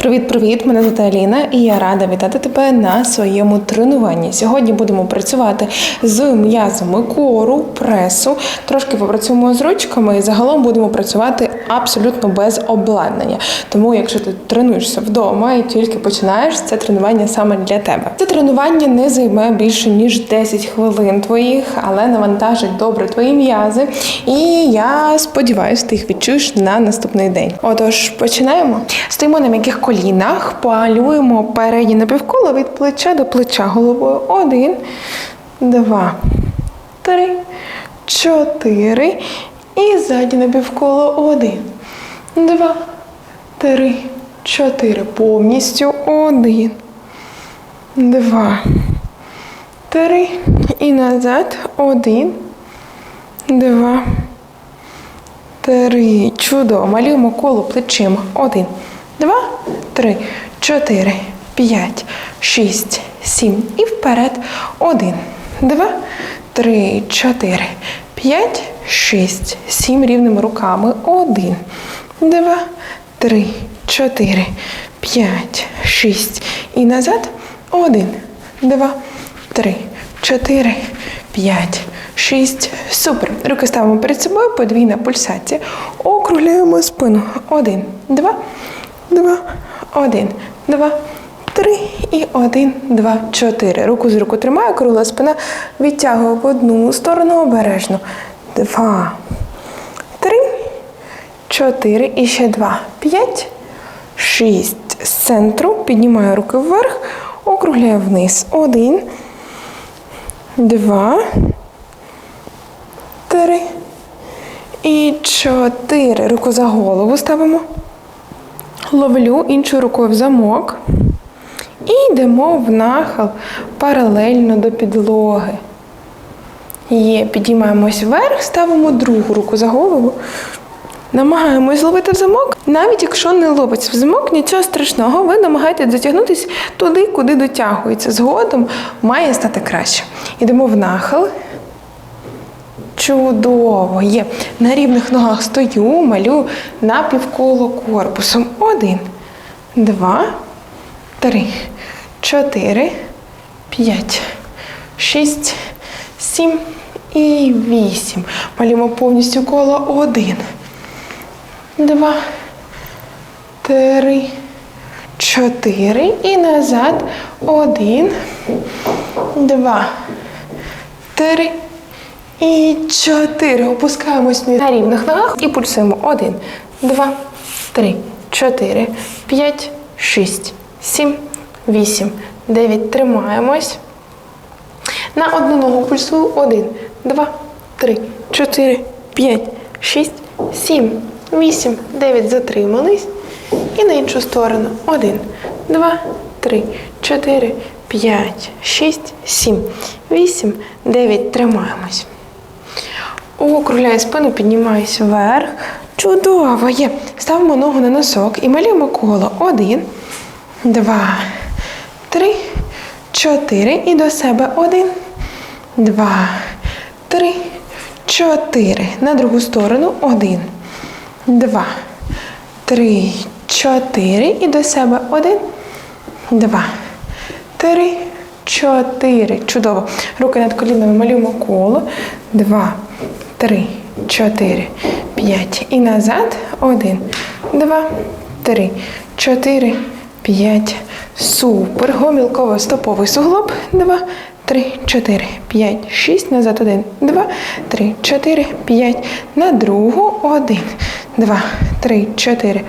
Привіт-привіт! Мене звати Аліна і я рада вітати тебе на своєму тренуванні. Сьогодні будемо працювати з м'язами кору, пресу, трошки попрацюємо з ручками і загалом будемо працювати абсолютно без обладнання. Тому, якщо ти тренуєшся вдома і тільки починаєш, це тренування саме для тебе. Це тренування не займе більше ніж 10 хвилин твоїх, але навантажить добре твої м'язи. І я сподіваюся, ти їх відчуєш на наступний день. Отож, починаємо. Стоїмо на м'яких колінах, палюємо передні напівколо від плеча до плеча головою. Один, два, три, чотири. І ззаді напівколо. Один, два, три, чотири. Повністю один, два, три. І назад. Один, два, три. Чудово. Малюємо коло плечима. Один, два, три, чотири, п'ять, шість, сім. І вперед. Один, два, три, чотири, п'ять, шість, сім. Рівними руками. Один, два, три, чотири, п'ять, шість. І назад. Один, два, три, чотири, п'ять, шість. Супер. Руки ставимо перед собою, подвійна пульсація. Округляємо спину. Один, два, два, один, два, три і один, два, чотири. Руку з руку тримаю, кругла спина. Відтягую в одну сторону обережно. Два, три, чотири. І ще два. П'ять, шість. З центру. Піднімаю руки вверх, округляю вниз. Один, два, три. І чотири. Руку за голову ставимо. Ловлю іншою рукою в замок. І йдемо в нахил паралельно до підлоги. Є, підіймаємось вверх, ставимо другу руку за голову. Намагаємось зловити в замок. Навіть якщо не ловиться в замок, нічого страшного, ви намагаєтесь дотягнутися туди, куди дотягується. Згодом має стати краще. Йдемо в нахил. Чудово! Є. На рівних ногах стою, малю напівколо корпусом. Один, два, три, чотири, п'ять, шість, сім і вісім. Малюємо повністю коло. Один, два, три, чотири. І назад. Один, два, три. І чотири. Опускаємось на рівних ногах і пульсуємо. Один, два, три, чотири, п'ять, шість, сім, вісім, дев'ять. Тримаємось. На одну ногу пульсую. Один, два, три, чотири, п'ять, шість, сім, вісім, дев'ять. Затримались. І на іншу сторону. Один, два, три, чотири, п'ять, шість, сім, вісім, дев'ять. Тримаємось. Округляю спину, піднімаюсь вверх. Чудово є. Ставимо ногу на носок і малюємо коло. Один, два, три, чотири. І до себе. Один, два, три, чотири. На другу сторону. Один, два, три, чотири. І до себе. Один, два, три, чотири. Чудово. Руки над колінами малюємо коло. Два, три, чотири, п'ять. І назад. Один, два, три, чотири, п'ять. Супер. Гомілково-стоповий суглоб. Два, три, чотири, п'ять, шість. Назад. Один, два, три, чотири, п'ять. На другу. Один, два, три, чотири.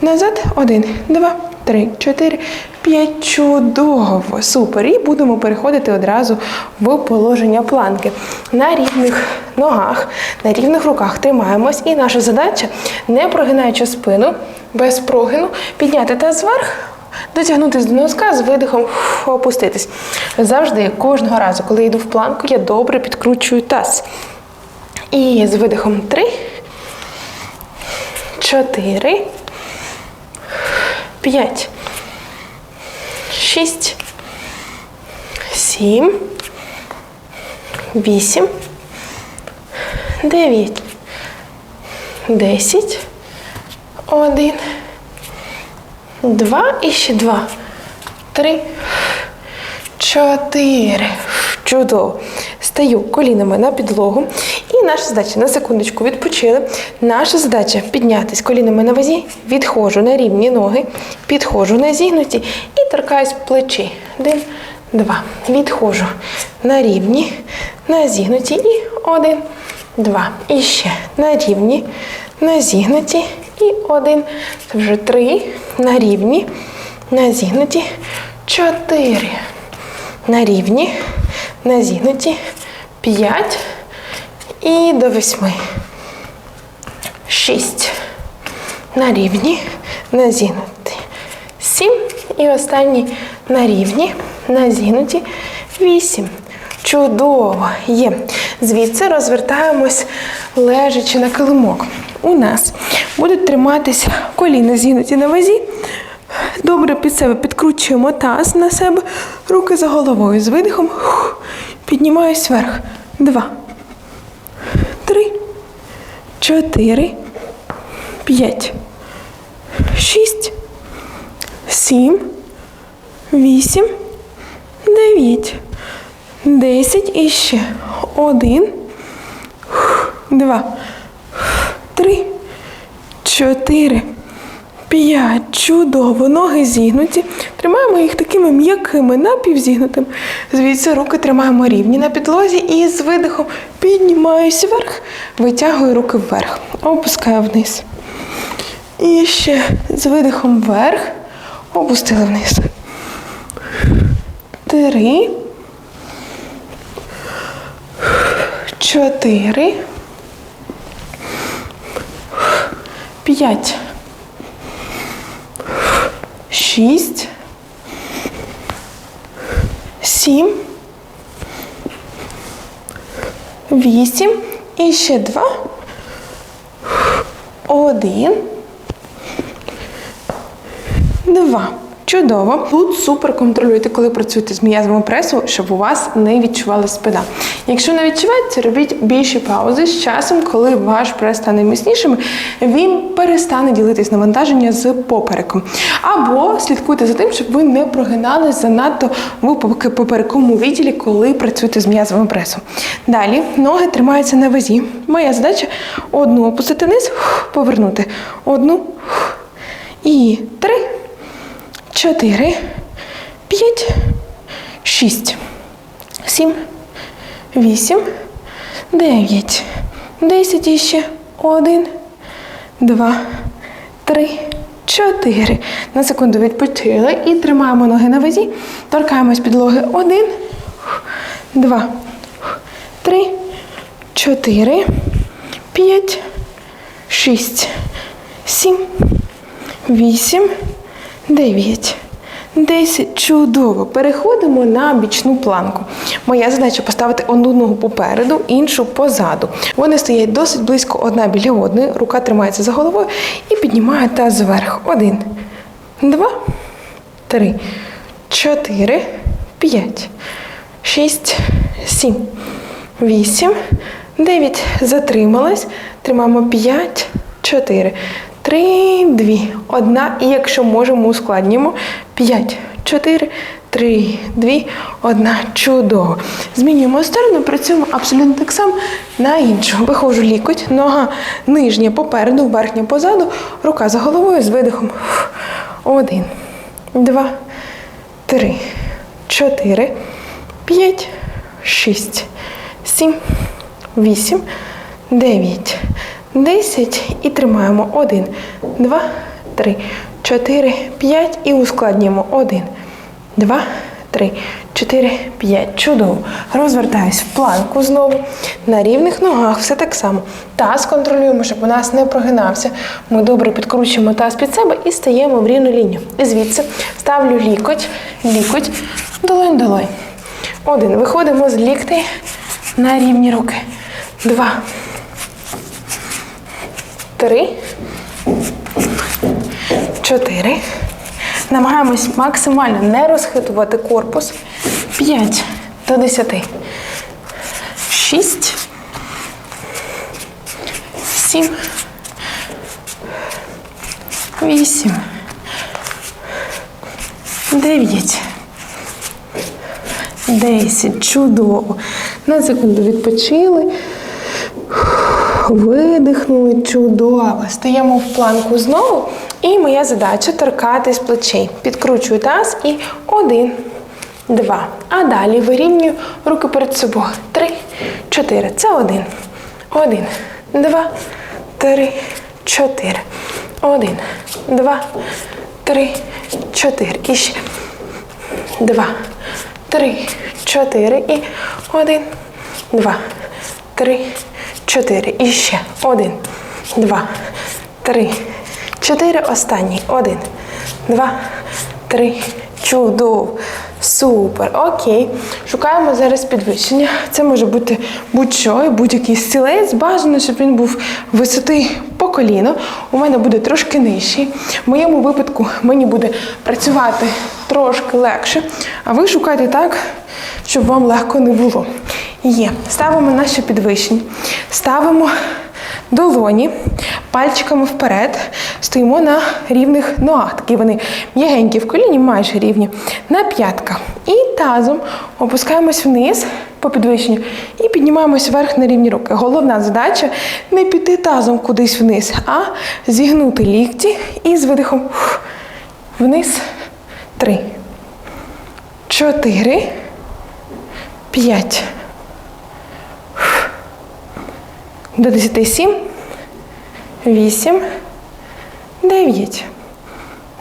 Назад. Один, два, три, чотири, п'ять. Чудово. Супер. І будемо переходити одразу в положення планки. На рівних ногах, на рівних руках тримаємось. І наша задача, не прогинаючи спину, без прогину, підняти таз вверх. Дотягнутися до носка з видихом опуститись. Завжди, кожного разу, коли йду в планку, я добре підкручую таз. І з видихом три, чотири, п'ять, шість, сім, вісім, дев'ять, десять, один, Два і ще два. Три. Чотири. Чудово. Стаю колінами на підлогу. І наша задача на секундочку відпочили. Наша задача піднятись колінами на вазі, відходжу на рівні ноги, підходжу на зігнуті торкаюсь плечі. Один, два. Відходжу на рівні, на зігнуті. І один, два. І ще на рівні, на зігнуті. І один. Це вже три. На рівні, на зігнуті. Чотири на рівні, на зігнуті, 5 і до 8. 6. На рівні, на зігнуті. 7. І останній на рівні, на зігнуті. 8. Чудово! Є. Звідси розвертаємось лежачи на килимок. У нас будуть триматися коліна зігнуті на вазі. Добре під себе підкручуємо таз на себе, руки за головою з видихом. Піднімаюсь вверх. Два. Три. Чотири. П'ять. Шість. Сім. Вісім. Дев'ять. Десять. І ще. Один. Два. Три. Чотири. П'ять. Чудово. Ноги зігнуті. Тримаємо їх такими м'якими, напівзігнутими. Звідси руки тримаємо рівні на підлозі і з видихом піднімаюся вверх, витягую руки вверх, опускаю вниз. І ще з видихом вверх, опустили вниз. Три. Чотири. П'ять шість, сім, вісім і ще два, один, два. Чудово. Тут супер контролюйте, коли працюєте з м'язами пресу, щоб у вас не відчувала спина. Якщо не відчувається, робіть більші паузи з часом, коли ваш прес стане міцнішим, він перестане ділитись навантаження з попереком. Або слідкуйте за тим, щоб ви не прогинались занадто в поперековому відділі, коли працюєте з м'язовим пресом. Далі ноги тримаються на вазі. Моя задача одну опустити вниз, повернути. Одну і чотири, п'ять, шість, сім, вісім, дев'ять, десять і ще один, два, три, чотири. На секунду відпочили і тримаємо ноги на вазі. Торкаємось підлоги. Один, два, три, чотири, п'ять, шість, сім, вісім. Дев'ять. Десять. Чудово. Переходимо на бічну планку. Моя задача поставити одну ногу попереду, іншу позаду. Вони стоять досить близько одна біля одної. Рука тримається за головою і піднімає таз вверх. Один, два, три, чотири, п'ять, шість, сім, вісім, дев'ять. Затрималась. Тримаємо п'ять, чотири. Три, дві, одна. І якщо можемо, ускладнюємо. П'ять, чотири, три, дві, одна. Чудово. Змінюємо сторону, працюємо абсолютно так само на іншу. Виходжу лікоть, нога нижня попереду, верхня позаду, рука за головою з видихом. Один, два, три, чотири, п'ять, шість, сім, вісім, дев'ять. 10 і тримаємо. 1, 2, 3, 4, 5 і ускладнюємо. 1, 2, 3, 4, 5. Чудово. Розвертаюсь в планку знову. На рівних ногах все так само. Таз контролюємо, щоб у нас не прогинався. Ми добре підкручуємо таз під себе і стаємо в рівну лінію. І звідси ставлю лікоть, лікоть, долонь, долонь. Один. Виходимо з ліктей на рівні руки. Два три, чотири. Намагаємось максимально не розхитувати корпус. П'ять до десяти. Шість. Сім. Вісім. дев'ять. Десять. Чудово. На секунду відпочили. Видихнули. Чудово. Стаємо в планку знову. І моя задача торкатись плечей. Підкручую таз і один, два. А далі вирівнюю руки перед собою. Три, чотири. Це один. Один, два, три, чотири. Один, два, три, чотири. І ще. Два, три, чотири. І один, два, три, чотири. І ще. Один, два, три, чотири. Останній. Один, два, три. Чудово. Супер. Окей. Шукаємо зараз підвищення. Це може бути будь-що, будь-який стілець. Бажано, щоб він був висоти по коліно. У мене буде трошки нижчий. В моєму випадку мені буде працювати трошки легше. А ви шукайте так, щоб вам легко не було. Є. Ставимо наше підвищення. Ставимо долоні пальчиками вперед, стоїмо на рівних ногах. Такі вони м'ягенькі в коліні, майже рівні, на п'ятках. І тазом опускаємось вниз по підвищенню і піднімаємось вверх на рівні руки. Головна задача не піти тазом кудись вниз, а зігнути лікті і з видихом вниз. Три. Чотири. П'ять. До 10 7, 8, 9,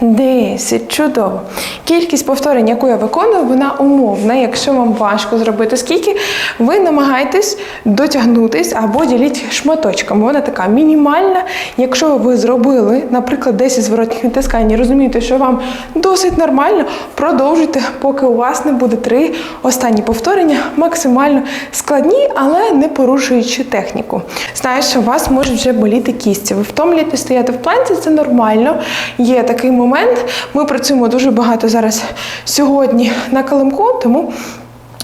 10. Чудово. Кількість повторень, яку я виконую, вона умовна. Якщо вам важко зробити скільки, ви намагаєтесь дотягнутись або діліть шматочками. Вона така мінімальна. Якщо ви зробили, наприклад, 10 зворотних відтискань і розумієте, що вам досить нормально, продовжуйте, поки у вас не буде три останні повторення, максимально складні, але не порушуючи техніку. Знаю, що у вас можуть вже боліти кісті. Ви втомлюєте стояти в планці, це нормально. Є такий момент. Ми працюємо дуже багато зараз сьогодні на килимку, тому.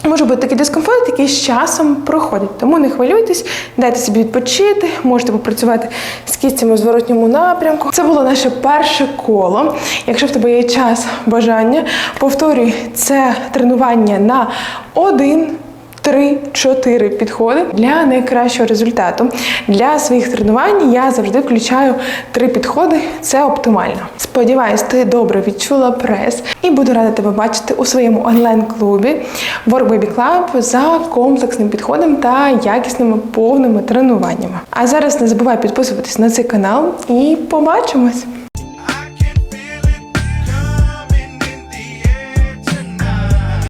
Може бути такий дискомфорт, який з часом проходить. Тому не хвилюйтесь, дайте собі відпочити, можете попрацювати з кістями в зворотньому напрямку. Це було наше перше коло. Якщо в тебе є час, бажання, повторюй це тренування на один. Три-чотири підходи для найкращого результату. Для своїх тренувань я завжди включаю три підходи. Це оптимально. Сподіваюсь, ти добре відчула прес і буду рада тебе бачити у своєму онлайн-клубі Work Baby Club за комплексним підходом та якісними повними тренуваннями. А зараз не забувай підписуватись на цей канал і побачимось!